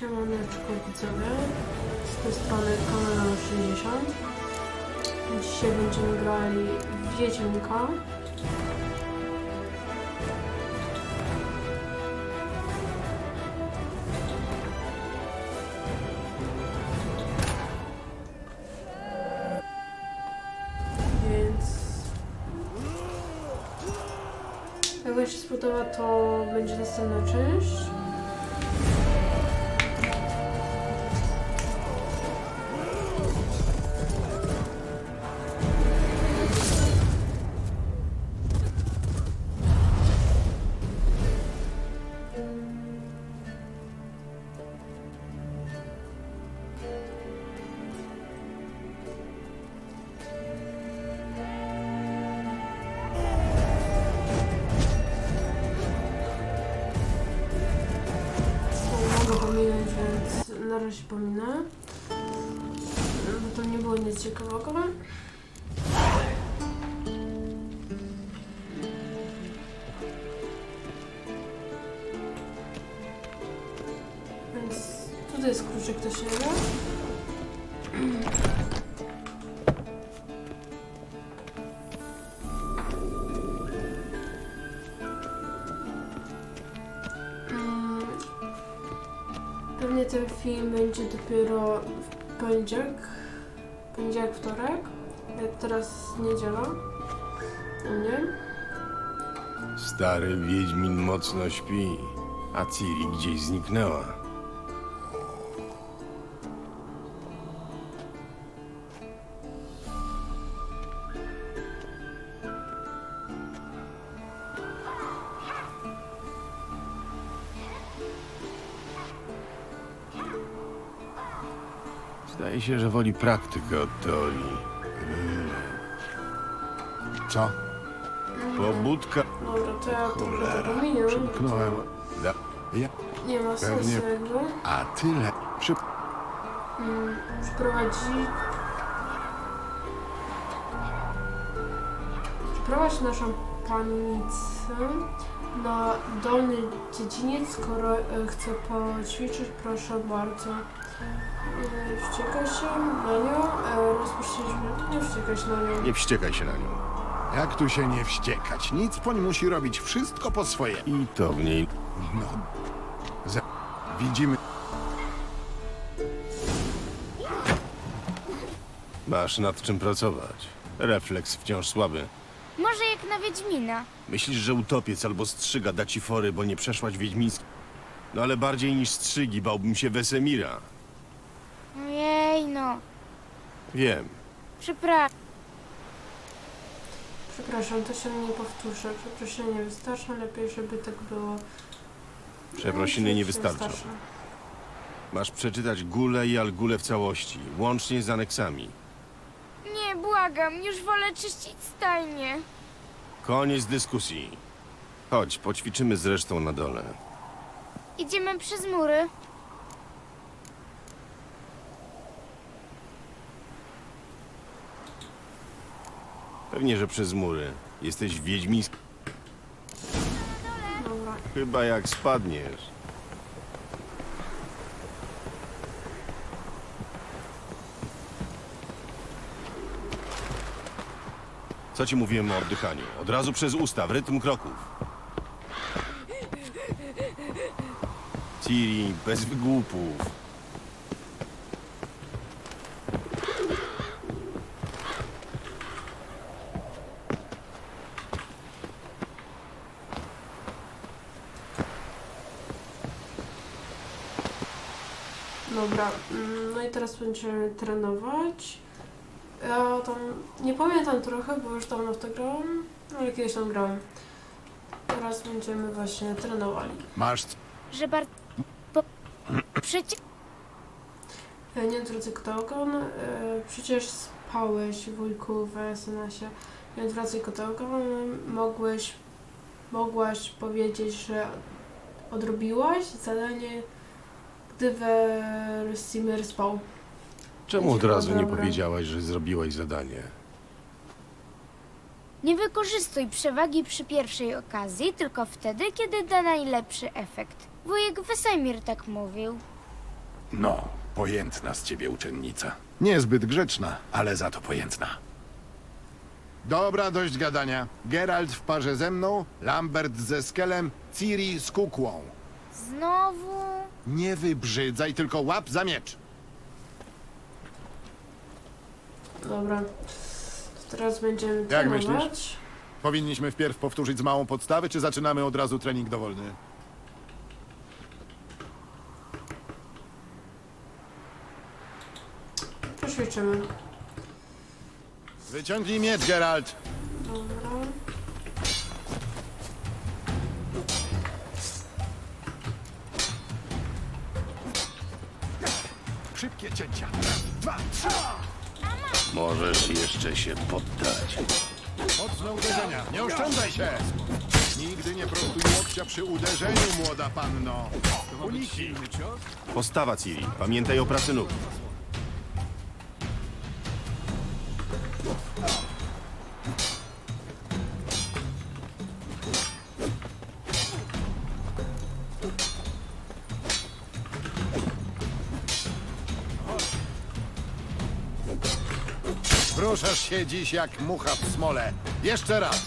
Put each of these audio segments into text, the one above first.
Siemaneczko widzowie, z tej strony Kamera 60 Dzisiaj będziemy grali w na razie pominę. Bo to nie było nic ciekawego. Więc tutaj jest kluczyk do siebie. Film będzie dopiero w poniedziałek, poniedziałek, wtorek, teraz niedziela, u mnie. Stary Wiedźmin mocno śpi, a Ciri gdzieś zniknęła. Zdaje się, że woli praktykę od teorii. Co? Pobudka... Dobra, to ja to. Przymknąłem. Da... Ja? Nie ma sensu Pewnie. jakby. A tyle. Przy... Mm, Przyprowadzi... Przyprowadź naszą panicę na dolny dziedziniec, skoro e, chce poćwiczyć, proszę bardzo. E, Wściekaj się na nią, e, rozpuścić... Nie wściekaj się na nią. Nie wściekaj się na nią. Jak tu się nie wściekać? Nic poń musi robić wszystko po swoje. I to w niej No. Za... Widzimy. masz nad czym pracować. Refleks wciąż słaby. Może jak na Wiedźmina. Myślisz, że utopiec albo strzyga da ci fory, bo nie przeszłaś wiedźmiński. No ale bardziej niż strzygi bałbym się Wesemira. Ojej, no. Wiem. Przepraszam. Przepraszam, to się nie powtórzę. Przepraszam, nie wystarczy, lepiej, żeby tak było. Przeprosiny nie wystarczą. Masz przeczytać Gule i Algule w całości, łącznie z aneksami. Nie, błagam, już wolę czyścić stajnie. Koniec dyskusji. Chodź, poćwiczymy z resztą na dole. Idziemy przez mury. Pewnie, że przez mury. Jesteś wiedźmiński. Dobra. Chyba jak spadniesz. Co ci mówiłem na oddychaniu? Od razu przez usta, w rytm kroków. Ciri, bez wygłupów. Dobra, mm, no i teraz będziemy trenować. Ja tam nie pamiętam trochę, bo już dawno w to grałam, ale kiedyś tam grałem. Teraz będziemy właśnie trenowali. Masz. Że bar... Bo... Przecież... Nie drodzy Kotogon, e, przecież spałeś wujku w SNS-ie. Nie drodzy Kotogon, mogłeś, mogłaś powiedzieć, że odrobiłaś zadanie, gdy Versimir spał. Czemu od razu nie Dobra. powiedziałaś, że zrobiłaś zadanie? Nie wykorzystuj przewagi przy pierwszej okazji, tylko wtedy, kiedy da najlepszy efekt. Wujek Wesemir tak mówił. No, pojętna z ciebie uczennica. Niezbyt grzeczna, ale za to pojętna. Dobra, dość gadania. Geralt w parze ze mną, Lambert ze Skelem, Ciri z kukłą. Znowu? Nie wybrzydzaj, tylko łap za miecz. Dobra. To teraz będziemy Jak trenować. myślisz? Powinniśmy wpierw powtórzyć z małą podstawy, czy zaczynamy od razu trening dowolny? Poćwiczymy. Wyciągnij miecz, Geralt. Dwa, trzy. Możesz jeszcze się poddać. Mocne uderzenia. Nie oszczędzaj się. Nigdy nie prostuj łokcia przy uderzeniu, młoda panno. Uniki. Postawa, Ciri. Pamiętaj o pracy nóg. Ruszasz się dziś jak mucha w smole. Jeszcze raz.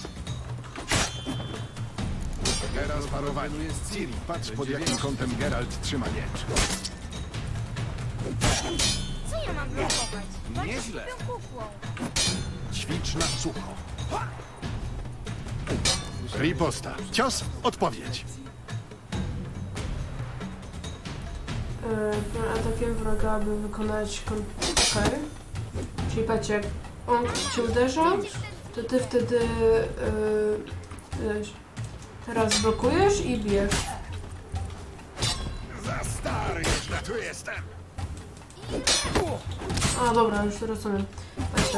Teraz parowanie. Ciri, patrz pod jakim kątem Geralt trzyma miecz. Co ja mam blokować? Nieźle. kukłą. Ćwicz na sucho. Riposta. Cios, odpowiedź. Yy, Przed atakiem wroga, aby wykonać kontrę. Czyli patrzcie, jak on cię uderza, to ty wtedy yy, wiesz, teraz blokujesz i bijesz. Za stary jeszcze tu jestem. A dobra, już rozumiem. Patrzcie.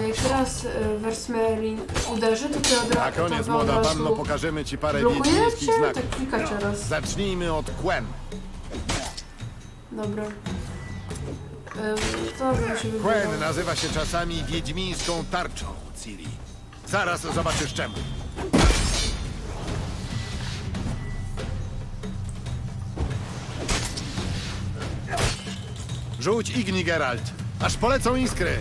Yy, jak teraz yy, Versmerlin uderzy, to ty od Na razu koniec, to wy od młoda razu panno, pokażemy ci parę blokujecie, wiedźmińskich znaków. tak klikacie raz. Zacznijmy od Quen. Dobra. Dobra, się. Quen nazywa się czasami wiedźmińską tarczą, Ciri. Zaraz zobaczysz czemu. Rzuć igni, Geralt, aż polecą iskry.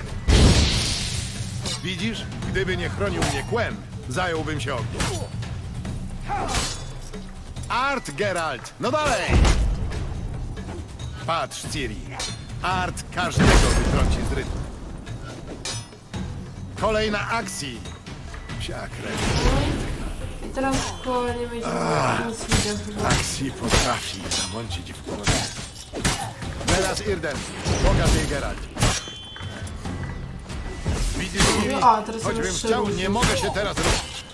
Widzisz? Gdyby nie chronił mnie Quen, zająłbym się ogniem. Art, Geralt! No dalej! Patrz, Ciri. Art każdego wytrąci z rytmu. Kolejna akcji. I teraz po nie będzie nic widział chyba. Akcji potrafi zamącić w głowie. Teraz Irden. Pokaż jej Geralt. Widzisz, Ciri? A, teraz Choćbym chciał, nie mogę się teraz ruszyć.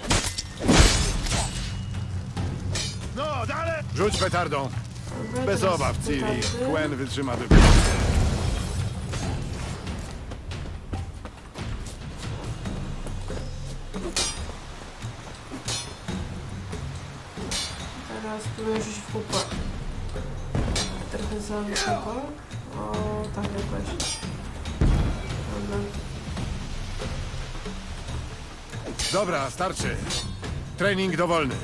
No, dalej! Rzuć petardą. Dobra, Bez teraz obaw, Ciri. petardy. Quen wytrzyma wybór. Wysoko. O, tak jakoś. Dobra. Dobra, starczy. Trening dowolny.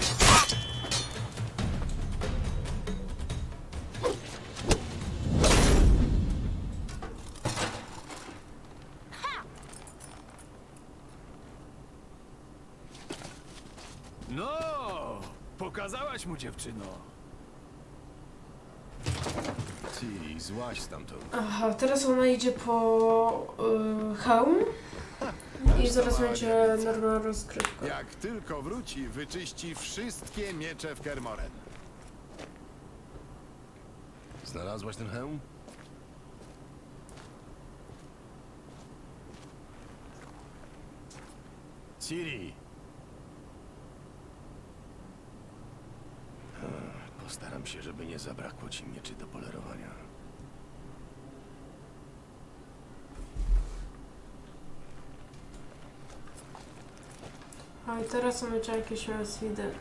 No, pokazałaś mu dziewczyno. Ciri, złaź stamtąd. Aha, teraz ona idzie po y, hełm. I zaraz będzie normalna rozgrywka. Jak tylko wróci, wyczyści wszystkie miecze w Kermoren. Znalazłaś ten hełm? Ciri! Postaram się, żeby nie zabrakło ci mieczy do polerowania. A i teraz jeszcze jakieś rozwidy.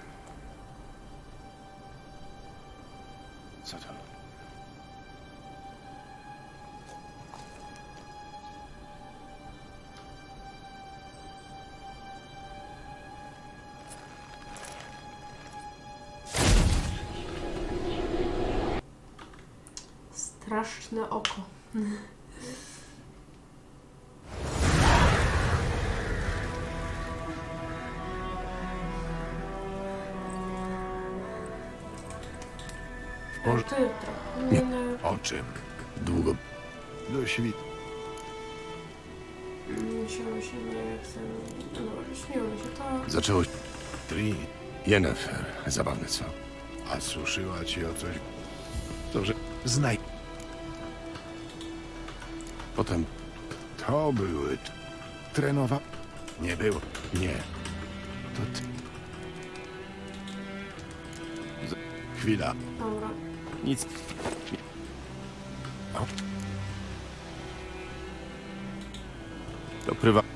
Może- Ty, trochę minę. O czym? Długo. Do świt. Śniło się nie jak chcę. No, śniło mi się to. Zaczęło się... Tri... Yennefer. Zabawne, co? A suszyła ci o coś? Dobrze. Znaj. Potem... To były... t- Trenowa... Nie było. Nie. To ty. Z- Chwila. Dobra. Nic... O. To prywa...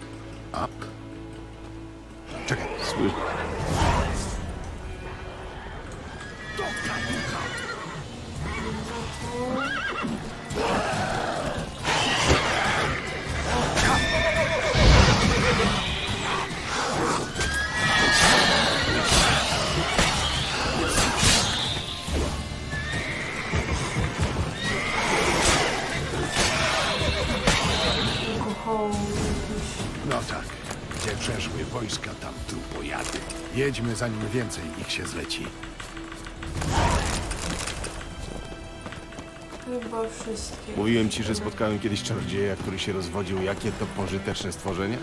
Zanim więcej ich się zleci. Chyba wszystkie. Mówiłem ci, że spotkałem kiedyś czarodzieja, który się rozwodził. Jakie to pożyteczne stworzenie?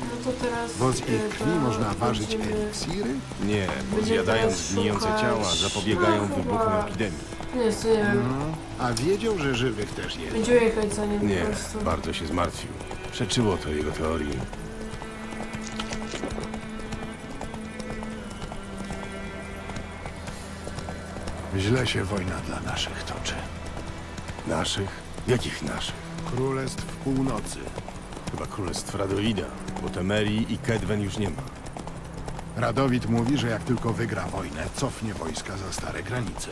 No to teraz. Bo z ich chyba krwi można ważyć będziemy- eliksiry? Nie, bo Będziemy zjadając teraz gnijące szukać- ciała zapobiegają No, wybuchom epidemii. Nie, to nie wiem. A wiedział, że żywych też jest. Będzie jechać za nim Nie, po prostu. bardzo się zmartwił. Przeczyło to jego teorii. Źle się wojna dla naszych toczy. Naszych? Jakich naszych? Królestw północy. Chyba królestw Radoida, bo Temerii i Kedwen już nie ma. Radowid mówi, że jak tylko wygra wojnę, cofnie wojska za stare granice.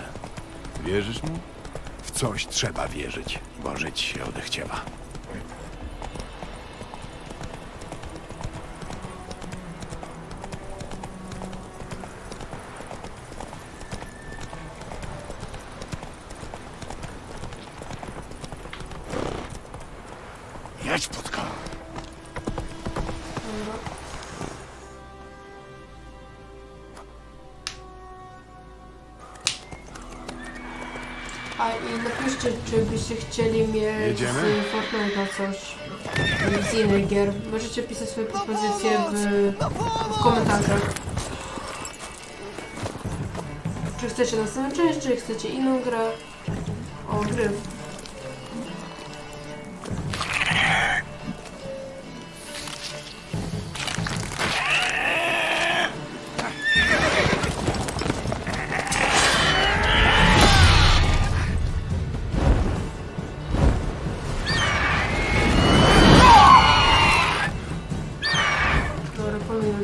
Wierzysz mu? W coś trzeba wierzyć, bo żyć się odechciewa. A i napiszcie, czy byście chcieli mieć Jedziemy? z Fortnite'a coś z innych gier. Możecie pisać swoje propozycje w, w komentarzach. Czy chcecie następną część, czy chcecie inną grę? O, gry.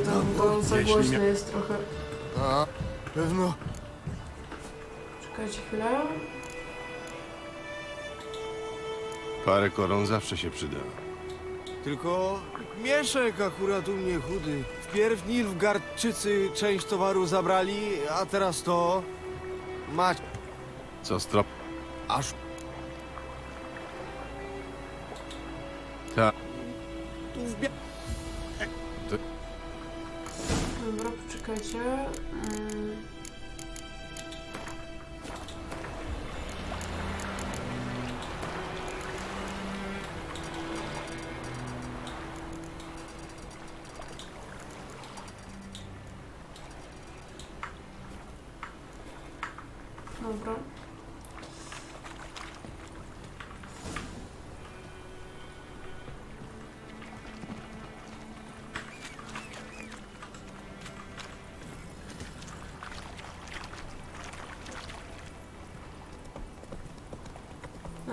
Dobra, pominę to, bo za jeśli głośno mia- jest trochę. A, pewno. Czekajcie chwilę. Parę koron zawsze się przyda. Tylko Mieszek akurat u mnie chudy. Wpierw Nilfgaardczycy część towaru zabrali, a teraz to... Mać... Co strop... Aż Ta... tu w bia... Dobra, poczekajcie.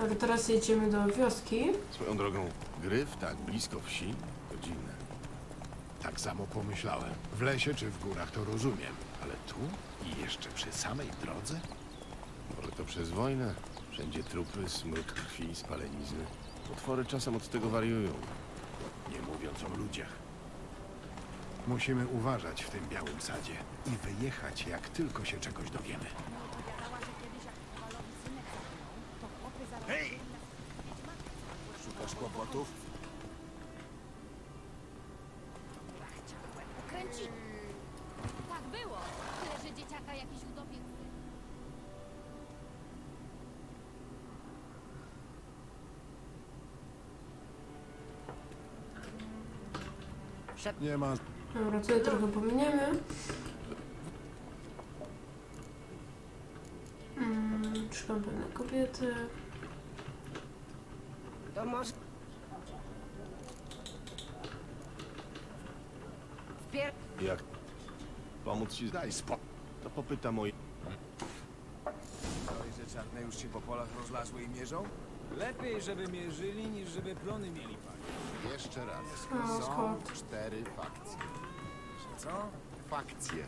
Dobra, teraz jedziemy do wioski. Swoją drogą, gryf tak blisko wsi? To dziwne. Tak samo pomyślałem. W lesie czy w górach to rozumiem, ale tu i jeszcze przy samej drodze? Może to przez wojnę? Wszędzie trupy, smród krwi, spalenizny. Potwory czasem od tego wariują. Nie mówiąc o ludziach. Musimy uważać w tym białym sadzie i wyjechać, jak tylko się czegoś dowiemy. Opowiadała, że kiedyś jak Kowalowi synek zaginął, to chłopy zaraz Kręci. Tak było. Tyle, że dzieciaka jakiś utopił. Nie ma... Dobra, tutaj trochę pominiemy. Mm, szukam pewnej kobiety. To może... Wpier... Jak Daj spokój. To popytam o... Słyszałeś, że czarne już się po polach rozlazły i mierzą? Lepiej, żeby mierzyli, niż żeby plony mieli palić. Jeszcze raz. Są cztery fakcje. Że co? Fakcje.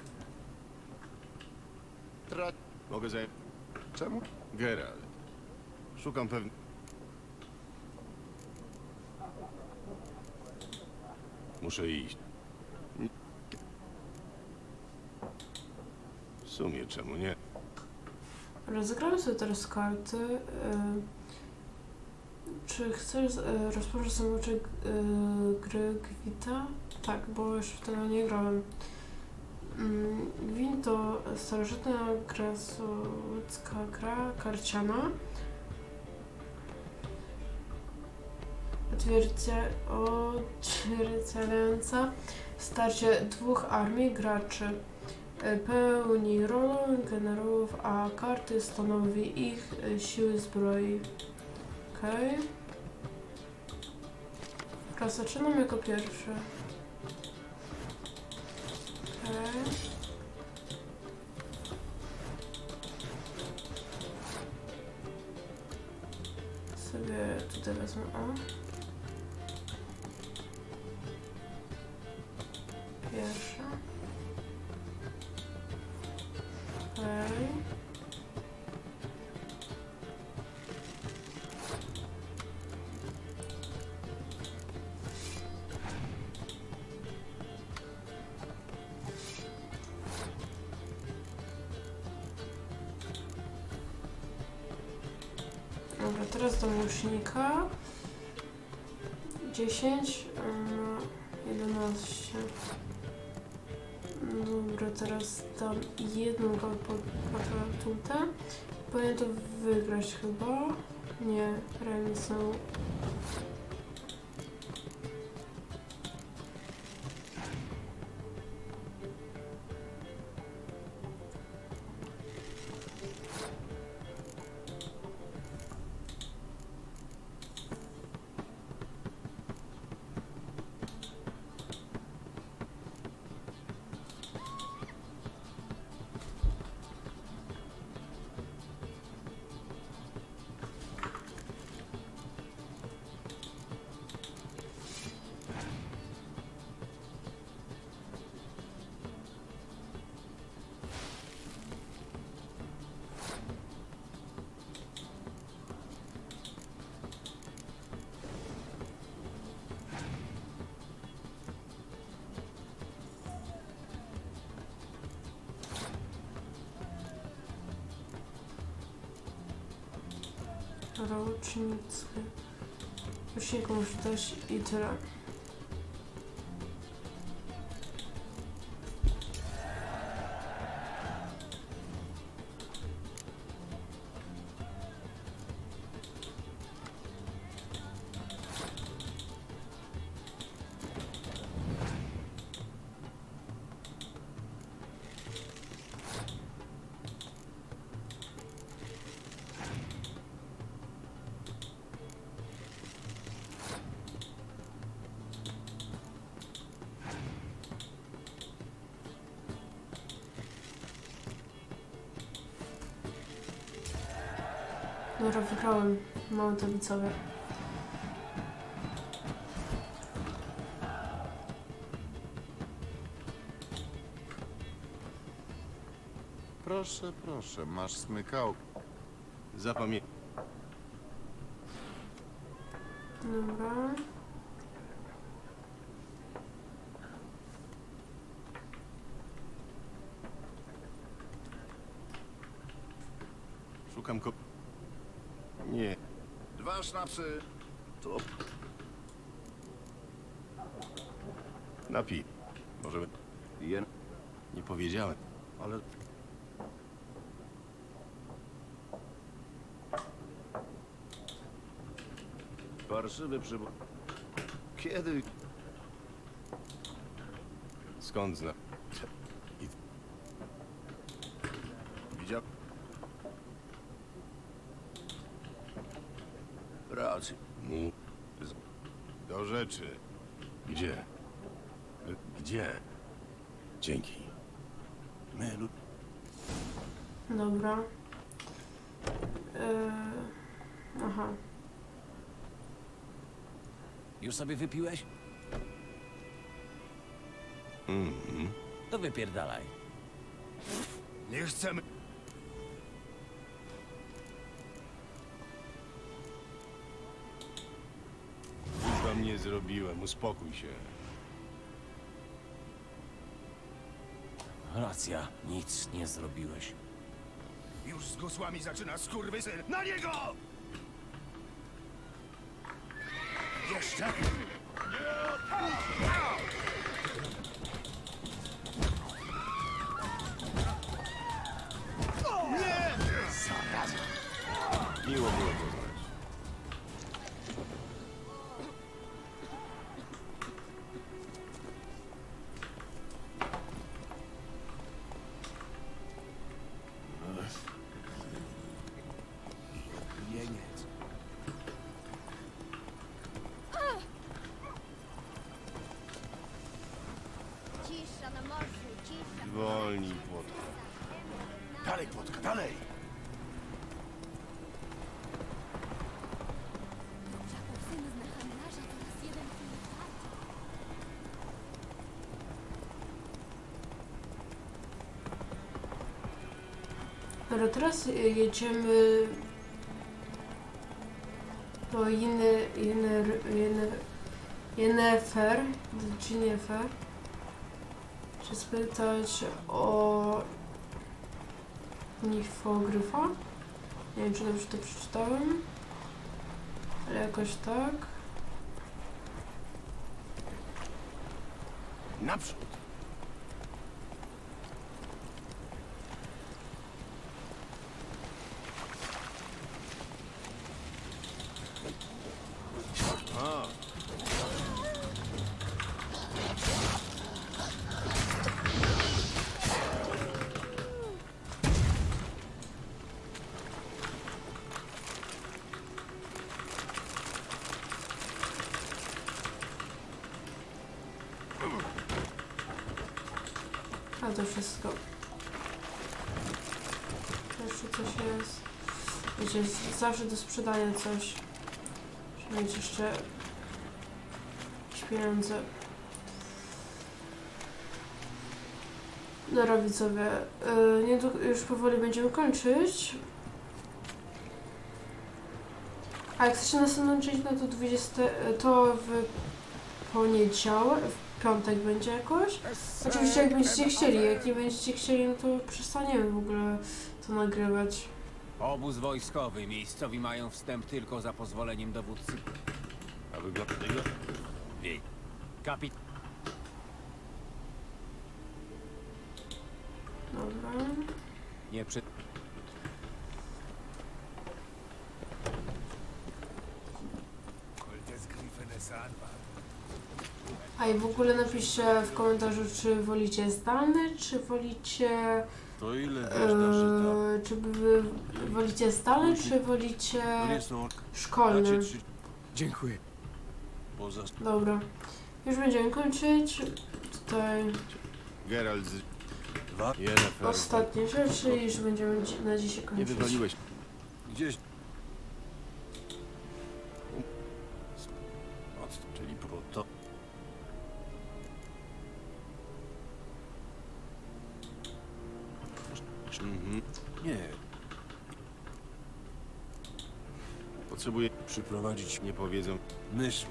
Tra... Mogę zająć... Czemu? Geralt. Szukam pewnej... Muszę iść. Sumie czemu nie? Rozegramy sobie teraz karty. y, Czy chcesz y, rozpocząć samouczek y, gry Gwita? Tak, bo już w tego nie grałem. Mm, Gwin to starożytna krasnoludzka gra karciana. Otwierdzia, odzwierciedlająca starcie dwóch armii graczy pełni rolę generałów, a karty stanowi ich e, siły zbroi. Okej. Okay. Zaczynam jako pierwszy. Okej. Sobie tutaj wezmę o. teraz do łucznika. 10 na 11. Dobra, teraz dam jedną katapultę. Powinien to wygrać chyba. Nie, remisą. Rocznicy. Już nie muszę dać i tyle. Dobra, wygrałem. Mam to widzowie. Proszę, proszę, masz smykał. Zapamię... Dobra. Szukam ko... Nie. Dwa sznapsy. To... Napij. Może... Je... Nie powiedziałem, ale... Warszywy przybo... Kiedy? Skąd zna? I... Widział? Racji. Mu... Do rzeczy. Gdzie? Gdzie? Dzięki. My lu... Dobra. Yy... Aha. Już sobie wypiłeś? Mhm. To wypierdalaj. Nie chcemy... zrobiłem, uspokój się. Racja, nic nie zrobiłeś. Już z gusłami zaczyna skurwysyn. Na niego! Jeszcze? Dobra, teraz y, jedziemy do Jeny, Jeny, Jeny, Jennefer, do Jennefer. Czy spytać o Nifogryfa? Nie wiem, czy dobrze to przeczytałem, ale jakoś tak. Naprzód! A, To wszystko. Jeszcze coś jest. Wiecie, jest zawsze do sprzedania coś. Muszę mieć jeszcze pieniądze. Dobra widzowie, yy, niedługo już powoli będziemy kończyć. A jak chcecie następną część, no to 20, to w poniedziałek, piątek będzie jakoś. Oczywiście jak będziecie chcieli, jak nie będziecie chcieli, no to przestaniemy w ogóle to nagrywać. Obóz wojskowy. Miejscowi mają wstęp tylko za pozwoleniem dowódcy. a wygląda tego? Wiej. Kapit... Dobra. Nie przy... A i w ogóle napiszcie w komentarzu, czy wolicie zdalne, czy wolicie... To ile wiesz? E, czy wy wolicie zdalne, czy wolicie To nie są... szkolne? Dacie trzy... Dziękuję. Poza... Dobra. Już będziemy kończyć. Tutaj Geralt z... Dwa? Yennefer. ostatnie rzeczy i już będziemy dzi- na dzisiaj Nie kończyć. wywaliłeś. Gdzieś... Nie. Potrzebuję przyprowadzić, nie powiedzą, mysła.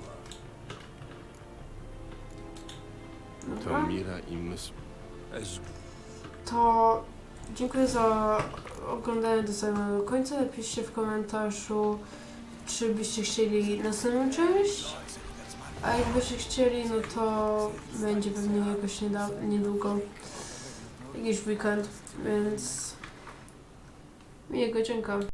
Dobra. To Mira i mysł. To dziękuję za oglądanie do samego końca. Napiszcie w komentarzu, czy byście chcieli następną część. A jakbyście chcieli, no to będzie pewnie jakoś nieda- niedługo. Jakiś weekend, więc miłego dzięka.